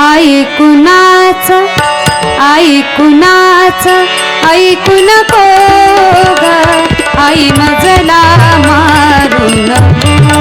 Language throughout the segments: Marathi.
ऐकुनाच ऐकुनाच ऐकून को आई मजला मारून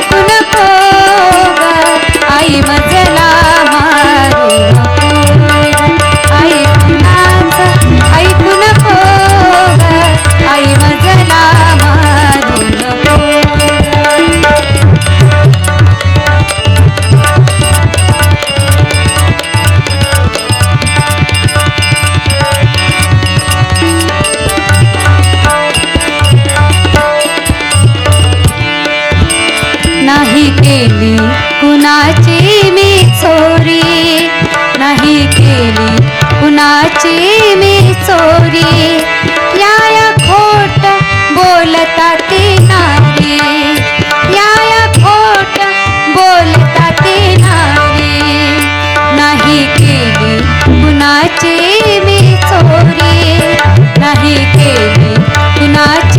ಪರಿಪುಣ कुणाची मी चोरी नाही केली? कुणाची मी चोरी? या या खोट बोलता ती नारी. या या खोट बोलता ती नारी. नाही केली कुणाची मी चोरी. नाही केली कुणाची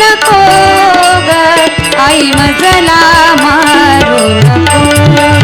नको ग. आई मजला मारू नको.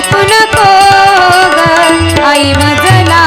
ऐकू नको आई मजला